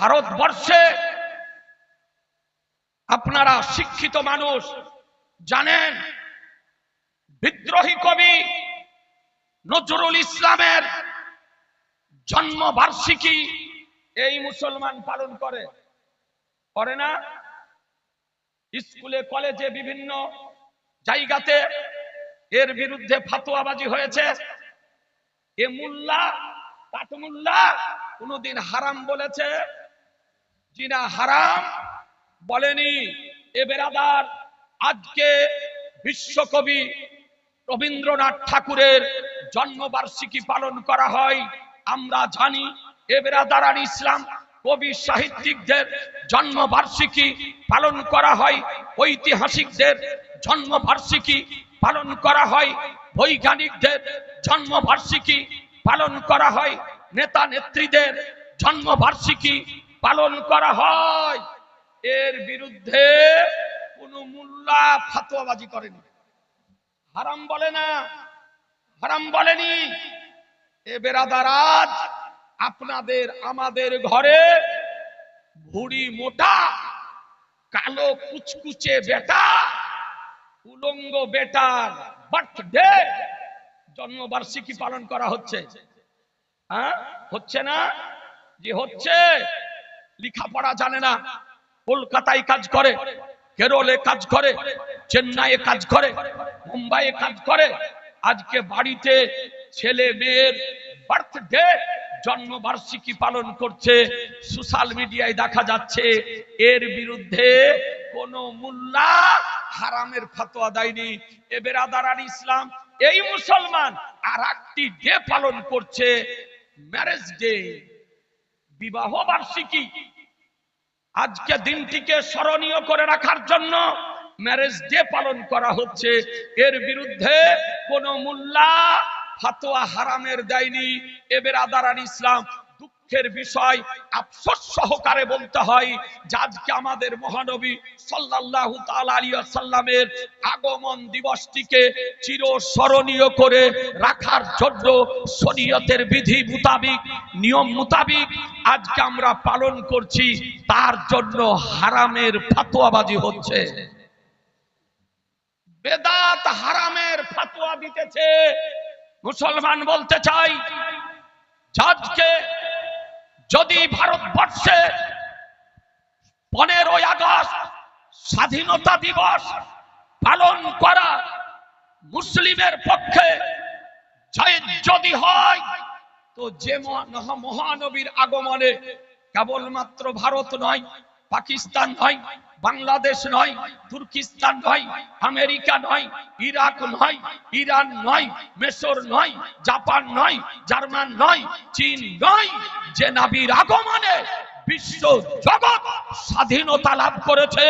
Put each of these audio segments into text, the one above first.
ভারতবর্ষে আপনারা শিক্ষিত মানুষ, জানেন, বিদ্রোহী কবি নজরুল ইসলামের জন্মবার্ষিকী এই মুসলমান পালন করে। করে না? স্কুলে, কলেজে বিভিন্ন জায়গাতে এর বিরুদ্ধে ফাতোয়াবাজি হয়েছে। এ মুল্লা কাটমুল্লা কোনদিন হারাম বলেছে। জিনা হারাম বলেনি। এ বেরাদার আজকে বিশ্বকবি রবীন্দ্রনাথ ঠাকুরের জন্মবার্ষিকী পালন করা হয়। আমরা জানি এ বেরাদার ইসলাম কবি সাহিত্যিকদের জন্মবার্ষিকী পালন করা হয়। ঐতিহাসিকদের জন্মবার্ষিকী পালন করা হয়। বৈজ্ঞানিকদের জন্মবার্ষিকী পালন করা হয়। নেতা নেত্রীদের জন্মবার্ষিকী পালন করা হয়। এর বিরুদ্ধে কোন মুল্লা ফাতোয়াবাজি করেনি। হারাম বলে না, হারাম বলেনি। এ বেরাদারাজ, আপনাদের আমাদের ঘরে ভুড়ি মোটা, কালো কুচকুচে বেটা, উলঙ্গ বেটার বার্থডে জন্মবার্ষিকী পালন করা হচ্ছে। হ্যাঁ হচ্ছে না? যে হচ্ছে। লেখাপড়া জানে না। কলকাতায় কাজ করে, কেরলে কাজ করে, চেন্নাইয়ে কাজ করে, মুম্বাইয়ে কাজ করে। আজকে বাড়িতে ছেলে মেয়ের বার্থডে, জন্মবার্ষিকী পালন করছে। সোশ্যাল মিডিয়ায় দেখা যাচ্ছে, এর বিরুদ্ধে কোন মুল্লা হারামের ফাতোয়া দেয়নি। এ বেরাদার ইসলাম, এই মুসলমান আর একটি ডে পালন করছে ম্যারেজ ডে বিবাহ বার্ষিকী আজকে দিনটিকে স্মরণীয় করে রাখার জন্য ম্যারেজ ডে পালন করা হচ্ছে। এর বিরুদ্ধে কোন মোল্লা, ফাতোয়া হারামের দেয়নি এবার আদারান ইসলাম দুঃখের বিষয় আফসোস সহকারে বলতে হয় আজকে আমাদের মহানবী সাল্লাল্লাহু তাআলা আলাইহি সাল্লামের আগমন দিবসটিকে চিরস্মরণীয় করে রাখার জন্য শরীয়তের বিধি মোতাবিক, নিয়ম মোতাবিক আজকে আমরা পালন করছি। তার জন্য হারামের ফাতোয়াবাজি হচ্ছে। বেদাত হারামের ফাতোয়া দিতেছে। মুসলমান বলতে চাই আজকে যদি ভারতবর্ষে পনেরোই আগস্ট স্বাধীনতা দিবস পালন করা মুসলিমের পক্ষে যদি হয়, তো যে মহানবীর আগমনে কেবলমাত্র ভারত নয় পাকিস্তান নয়, বাংলাদেশ নয়, তুর্কিস্তান নয়, আমেরিকা নয়, ইরাক নয়, ইরান নয় মেসর নয়, জাপান নয়, জার্মান নয়, চীন নয়, যে নাবির আগমনে বিশ্ব জগৎ স্বাধীনতা লাভ করেছে,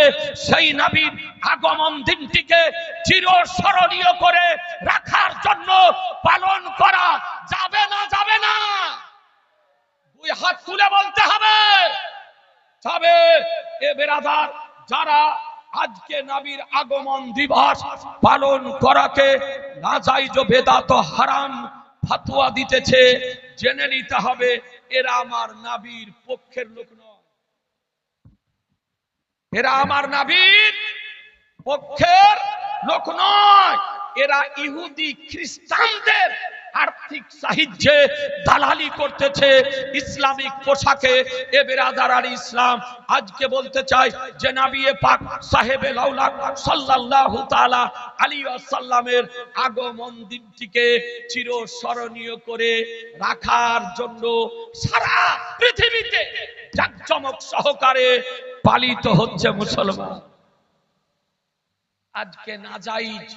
সেই নবীর আগমন দিনটিকে চিরস্মরণীয় করে রাখার জন্য পালন করা যাবে না যাবে না। দুই হাত তুলে বলতে তবে এ বেরাদার, যারা আজকে নবীর আগমন দিবস পালন করাকে না বেদাত হারাম ফাতুয়া দিতেছে, জেনে নিতে হবে এরা আমার নাবির পক্ষের লোক নয়। এরা আমার নাবির পক্ষের লোক নয়। এরা ইহুদি খ্রিস্টানদের আর্থিক সাহায্যে দালালি করতেছে ইসলামিক পোশাকে। এ বেরাদার আর ইসলাম, আজকে বলতে চাই যে নাবিয়ে পাক সাহেবে সাল্লাল্লাহু তাআলা আলী সাল্লামের আগমন দিনটিকে চিরস্মরণীয় করে রাখার জন্য সারা পৃথিবীতে জাকজমক সহকারে পালিত হচ্ছে মুসলমান। আজকে নাজাইজ,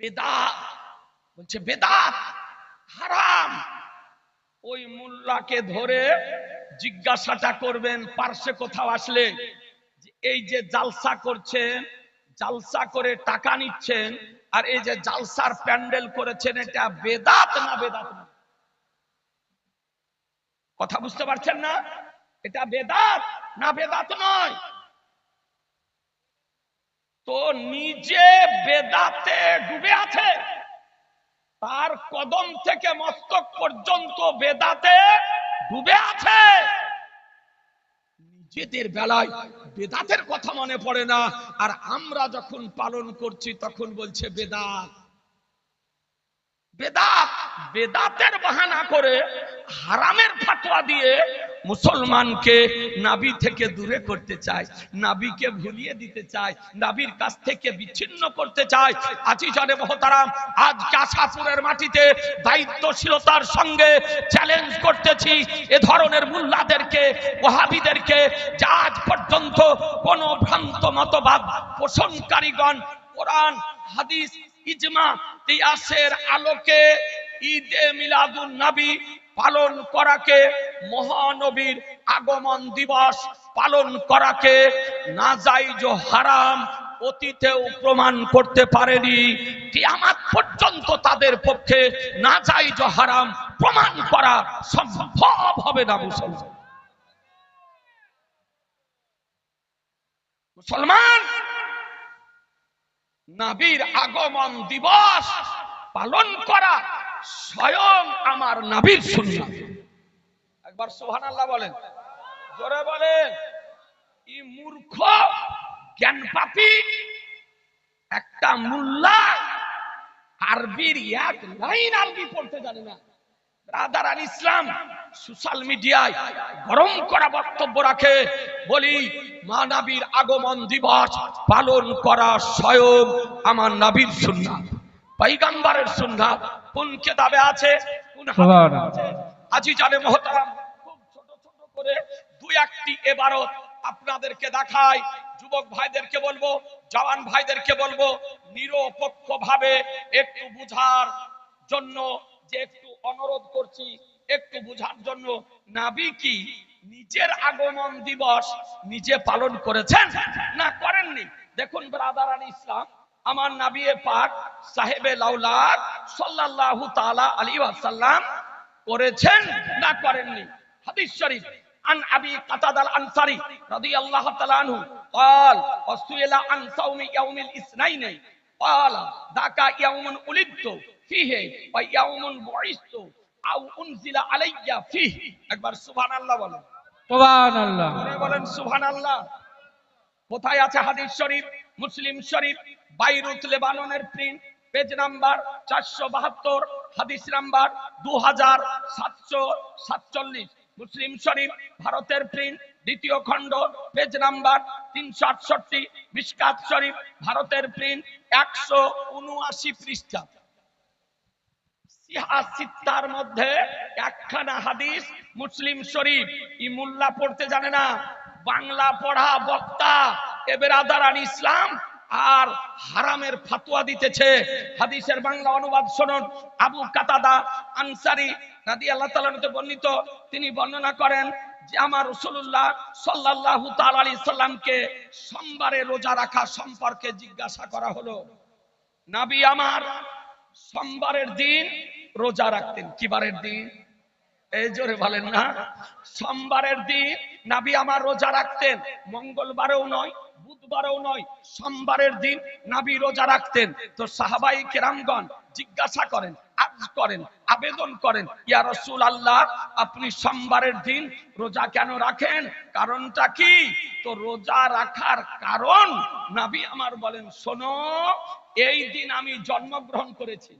বেদাত, বলছে বেদাত হারাম। ওই মুল্লাকে ধরে জিজ্ঞাসাটা করবেন, পার্শ্বে কোথাও আসলে এই যে জালসা করছেন, জালসা করে টাকা নিচ্ছেন, আর এই যে জালসার প্যান্ডেল করেছেন, এটা বেদাত না বেদাত? না কথা বুঝতে পারছেন না? এটা বেদাত না বেদাত নয়? তো নিজে বেদাতে ডুবে আছে। তার কদম থেকে মস্তক পর্যন্ত বেদাতে ডুবে আছে। নিজেদের বেলায় বেদাতের কথা মনে পড়ে না। আর আমরা যখন পালন করছি, তখন বলছে বেদাত। বেদাত, বেদাতের বাহানা করে হারামের ফাতোয়া দিয়ে মুসলমানকে নাবি থেকে দূরে করতে চায়, নাবিকে ভুলিয়ে দিতে চায়, নাবির কাছ থেকে বিচ্ছিন্ন করতে চায়। আজি জানে মহতারাম আজ কাশাপুরের মাটিতে দায়িত্বশীলতার সঙ্গে চ্যালেঞ্জ করতেছি। এ ধরনের মুল্লাদেরকে, ওহাবিদেরকে যা আজ পর্যন্ত কোন ভ্রান্ত মতবাদ, পোষণকারীগণ, কোরআন, হাদিস, ইজমা, তিয়াসের আলোকে ঈদে মিলাদুন নবী পালন করাকে মহানবীর আগমন দিবস পালন করাকে নাজাইজ হারাম অতীতেও প্রমাণ করতে পারেনি। কিয়ামাত পর্যন্ত তাদের পক্ষে নাজাইজ হারাম প্রমাণ করা সম্ভব হবে না মুসলমান। মুসলমান, নাবির আগমন দিবস পালন করা স্বয়ং আমার নাবির সুন্নাত। একবার সুবহানাল্লাহ বলেন। জোরে বলেন। ই মূর্খ জ্ঞান পাপী একটা মুল্লা আরবির এক লাইন আরবি পড়তে জানে না। রাদার আল ইসলাম সোশ্যাল মিডিয়ায় গরম করা বক্তব্য রাখে বলি মা নাবির আগমন দিবস পালন করা স্বয়ং আমার নাবির সুন্নাত পাইগাম্বারের সুন্নাত কোন কেতাবে আছে? কোন হাদিসে আছে? আজি জানে মহতারাম। দুই একটি এবারত আপনাদেরকে দেখাই। যুবক ভাইদেরকে বলব, জওয়ান ভাইদেরকে বলব নিরপেক্ষ ভাবে একটু বুঝার জন্য যে একটু অনুরোধ করছি, একটু বুঝার জন্য। নাবি কি নিজের আগমন দিবস নিজে পালন করেছেন? না, করেননি। দেখুন, ব্রাদার আলী ইসলাম, আমার নাবিয়ে পাক, সাহেবে লাউলাদ সাল্লাল্লাহু তাআলা আলাইহি ওয়াসাল্লাম করেছেন, না, করেননি। হাদিস শরীফ عن ابي قتاده الانصاري رضي الله تعالى عنه قال وسئل عن صوم يوم الاثنين قال ذاك يوم ولدت فيه ويوم بعثت او انزل علي فيه একবার সুবহানাল্লাহ বলেন সুবহানাল্লাহ জোরে বলেন সুবহানাল্লাহ কোথায় আছে হাদিস শরীফ মুসলিম শরীফ বাইরুত লেবাননের প্রিন্ট পেজ নাম্বার চারশো বাহাত্তর হাদিস নাম্বার দু হাজার সাতশো সাতচল্লিশ মুসলিম শরীফ, ভারতের প্রিন্ট, দ্বিতীয় খণ্ড, পেজ নাম্বার তিনশো আটষট্টি মিসকাত শরীফ, ভারতের প্রিন্ট একশো উনআশি পৃষ্ঠা। সিহাসিত্তার মধ্যে একখানা হাদিস মুসলিম শরীফ, ই মুল্লা পড়তে জানে না। বাংলা পড়া বক্তা এবার আদার ইসলাম আর হারামের ফাতুয়া দিতেছে। হাদিসের বাংলা অনুবাদ শুনুন। আবু কাতাদা আনসারি রাদি আল্লাহ তাআলাতে বর্ণিত। তিনি বর্ণনা করেন যে আমার রসুল্লাহ তাআলা আলাইহি সাল্লামকে সোমবারে রোজা রাখা সম্পর্কে জিজ্ঞাসা করা হলো। নাবি আমার সোমবারের দিন রোজা রাখতেন। কি বারের দিন? এই জোরে বলেন না। সোমবারের দিন নাবি আমার রোজা রাখতেন। মঙ্গলবারেও নয় বুধবারেও নয়, সোমবারের দিন নাবি রোজা রাখতেন। তো সাহাবাই কেরামগণ জিজ্ঞাসা করেন, আজ করেন, আবেদন করেন, ইয়া রসুল আল্লাহ আপনি সোমবারের দিন রোজা কেন রাখেন? কারণটা কি? তো রোজা রাখার কারণ নাবি আমার বলেন, শোনো, এই দিন আমি জন্মগ্রহণ করেছি।